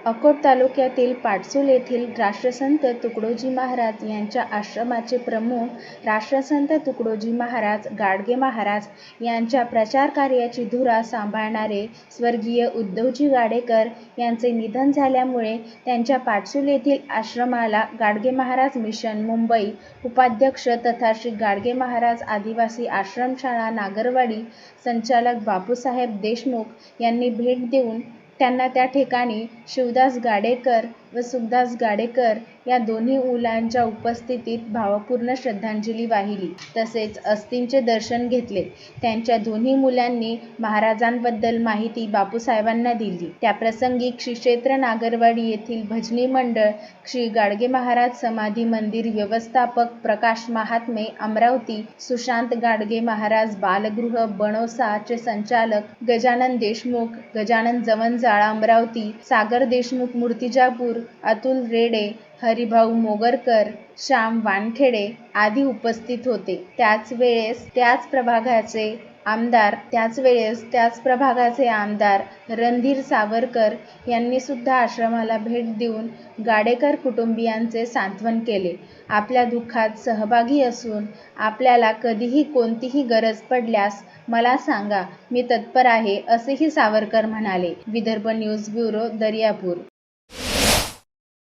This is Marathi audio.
अकोट तालुक्यातील पाटसूल येथील राष्ट्रसंत तुकडोजी महाराज यांच्या आश्रमाचे प्रमुख राष्ट्रसंत तुकडोजी महाराज गाडगे महाराज यांच्या प्रचार कार्याची धुरा सांभाळणारे स्वर्गीय उद्धवजी गाडेकर यांचे निधन झाल्यामुळे त्यांच्या पाटसूल येथील आश्रमाला गाडगे महाराज मिशन मुंबई उपाध्यक्ष तथा श्री गाडगे महाराज आदिवासी आश्रमशाळा नागरवाडी संचालक बापूसाहेब देशमुख यांनी भेट देऊन त्यांना त्या ठिकाणी शिवदास गाडेकर व सुखदास गाडेकर या दोन्ही मुलांच्या उपस्थितीत भावपूर्ण श्रद्धांजली वाहिली. तसेच अस्थींचे दर्शन घेतले. त्यांच्या दोन्ही मुलांनी महाराजांबद्दल माहिती बापूसाहेबांना दिली. त्याप्रसंगी श्री क्षेत्र नागरवाडी येथील भजनी मंडळ श्री गाडगे महाराज समाधी मंदिर व्यवस्थापक प्रकाश महात्मे अमरावती सुशांत गाडगे महाराज बालगृह बणोसाचे संचालक गजानन देशमुख गजानन जवंजाळ अमरावती सागर देशमुख मूर्तिजापूर अतुल रेडे हरिभाऊ मोगरकर श्याम वानखेडे आदी उपस्थित होते. त्याच वेळेस त्याच प्रभागाचे आमदार त्याच वेळेस त्याच प्रभागाचे आमदार रणधीर सावरकर यांनी सुद्धा आश्रमाला भेट देऊन गाडेकर कुटुंबियांचे सांत्वन केले. आपल्या दुःखात सहभागी असून आपल्याला कधीही कोणतीही गरज पडल्यास मला सांगा मी तत्पर आहे असेही सावरकर म्हणाले. Vidarbha news bureau Daryapur.